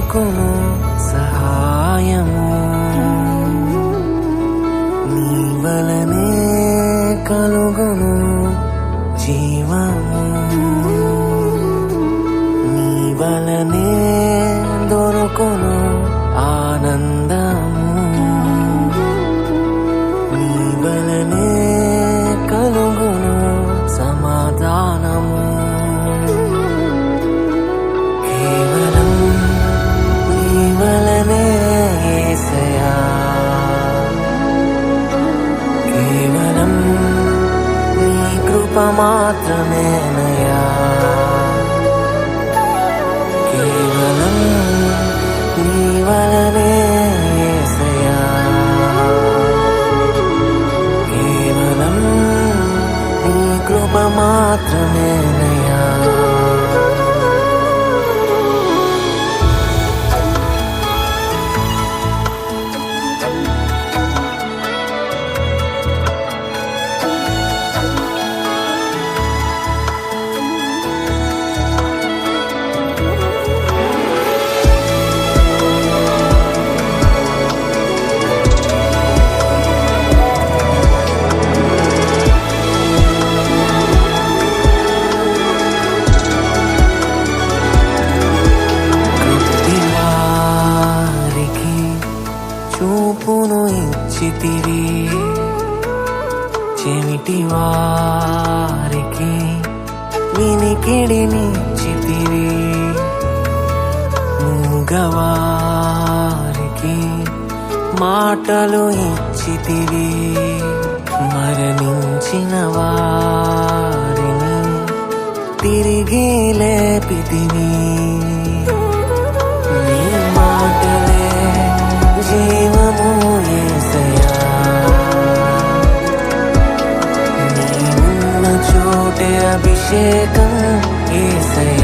కోరుకుము సహాయము. నీ వలనే కలుగు యేసయ్యా కేవలం నీ చెమిటి వారికి వినికిడిని చితివి మూగవారికి మాటలు ఇచ్చితివి. మరణించిన వారిని తిరిగి లేపితివి. అభిషేకం ఈ సై